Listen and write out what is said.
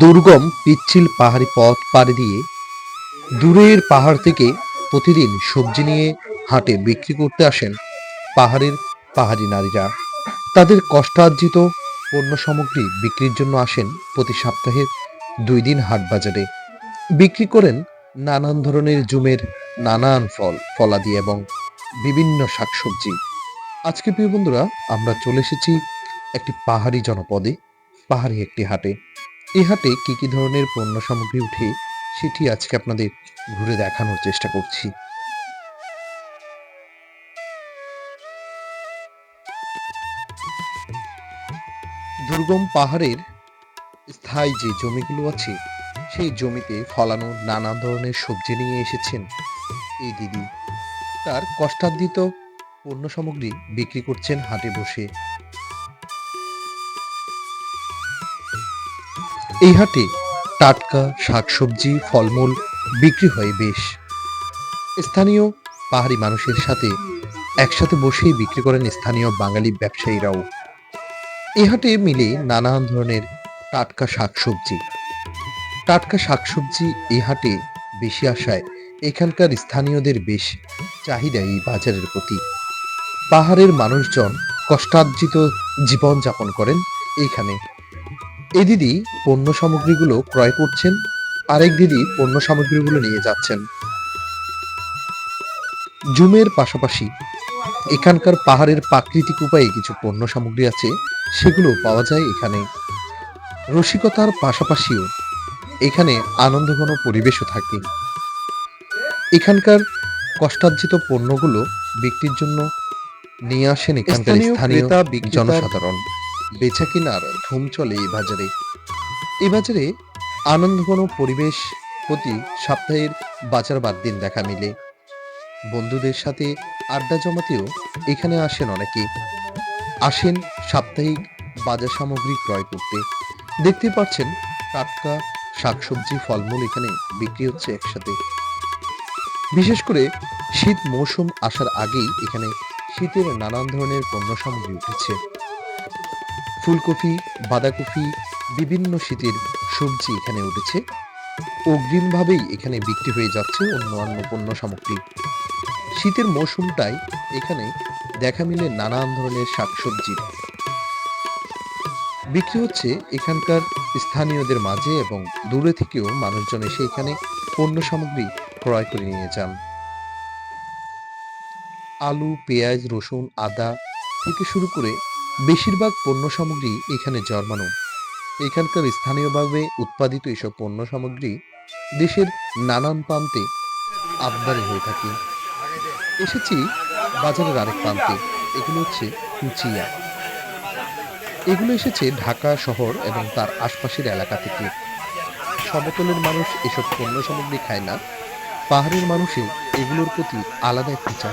দুর্গম, পিচ্ছিল পাহাড়ি পথ পাড়ি দিয়ে দূরের পাহাড় থেকে প্রতিদিন সবজি নিয়ে হাটে বিক্রি করতে আসেন পাহাড়ের পাহাড়ি নারীরা। তাদের কষ্টার্জিত পণ্য সামগ্রী বিক্রির জন্য আসেন প্রতি সপ্তাহের দুই দিন হাট বাজারে। বিক্রি করেন নানান ধরনের জুমের নানান ফল, ফলাদি এবং বিভিন্ন শাকসবজি। আজকে প্রিয় বন্ধুরা, আমরা চলে এসেছি একটি পাহাড়ি জনপদে, পাহাড়ি একটি হাটে। এই হাটে কি কি ধরনের পণ্য সামগ্রী উঠে, সেটি আজকে আপনাদের ঘুরে দেখানোর চেষ্টা করছি। দুর্গম পাহাড়ের স্থায়ী যে জমিগুলো আছে, সেই জমিতে ফলানো নানা ধরনের সবজি নিয়ে এসেছেন। এই দিদি তার কষ্টার্জিত পণ্য সামগ্রী বিক্রি করছেন হাটে বসে। এই হাটে টাটকা, শাকসবজি, ফলমূল বিক্রি হয় বেশ। স্থানীয় পাহাড়ি মানুষের সাথে একসাথে বসেই বিক্রি করেন স্থানীয় বাঙালি ব্যবসায়ীরাও। এই হাটে মিলে নানান ধরনের টাটকা শাকসবজি। টাটকা শাকসবজি এই হাটে বেশি আসায় এখানকার স্থানীয়দের বেশ চাহিদা এই বাজারের প্রতি পাহাড়ের মানুষজন কষ্টার্জিত জীবন যাপন করেন এইখানে এই দিদি পণ্য সামগ্রীগুলো ক্রয় করছেন আরেক দিদি পণ্য সামগ্রীগুলো নিয়ে যাচ্ছেন। জুমের পাশাপাশি এখানকার পাহাড়ের প্রাকৃতিক উপায়ে কিছু পণ্য সামগ্রী আছে সেগুলো পাওয়া যায় এখানে। রসিকতার পাশাপাশিও এখানে আনন্দঘন পরিবেশও থাকে। এখানকার কষ্টার্জিত পণ্যগুলো বিক্রির জন্য নিয়ে আসেন এখানকার স্থানীয় জনসাধারণ। বেচা কিনার ধুম চলে এই বাজারে। এই বাজারে আনন্দঘন পরিবেশ প্রতি সপ্তাহের বাজার বাদ দিন দেখা মিলে। বন্ধুদের সাথে আড্ডা জমাতেও এখানে আসেন অনেকে। আসেন সাপ্তাহিক বাজার সামগ্রী ক্রয় করতে। দেখতে পাচ্ছেন টাটকা শাকসবজি ফলমূল এখানে বিক্রি হচ্ছে একসাথে। বিশেষ করে শীত মৌসুম আসার আগেই এখানে শীতের নানান ধরনের পণ্য সামগ্রী উঠেছে। ফুলকপি, বাঁধাকপি, বিভিন্ন শীতের সবজি এখানে উঠেছে। অগ্রিমভাবেই এখানে বিক্রি হয়ে যাচ্ছে অন্যান্য পণ্য সামগ্রী। শীতের মৌসুমটাই এখানে দেখা মিলে নানান ধরনের শাকসবজি। বিক্রি হচ্ছে এখানকার স্থানীয়দের মাঝে এবং দূরে থেকেও মানুষজন এসে এখানে পণ্য সামগ্রী ক্রয় করে নিয়ে যান। আলু, পেঁয়াজ, রসুন, আদা থেকে শুরু করে বেশিরভাগ পণ্য সামগ্রী এখানে জন্মানো। এখানকার স্থানীয়ভাবে উৎপাদিত এসব পণ্য সামগ্রী দেশের নানান প্রান্তে আমদানি হয়ে থাকে। এসেছি বাজারের আরেক প্রান্তে, এগুলো হচ্ছে কুচিয়া। এগুলো এসেছে ঢাকা শহর এবং তার আশপাশের এলাকা থেকে। সমতলের মানুষ এসব পণ্য সামগ্রী খায় না, পাহাড়ের মানুষের এগুলোর প্রতি আলাদা একটি চাহিদা।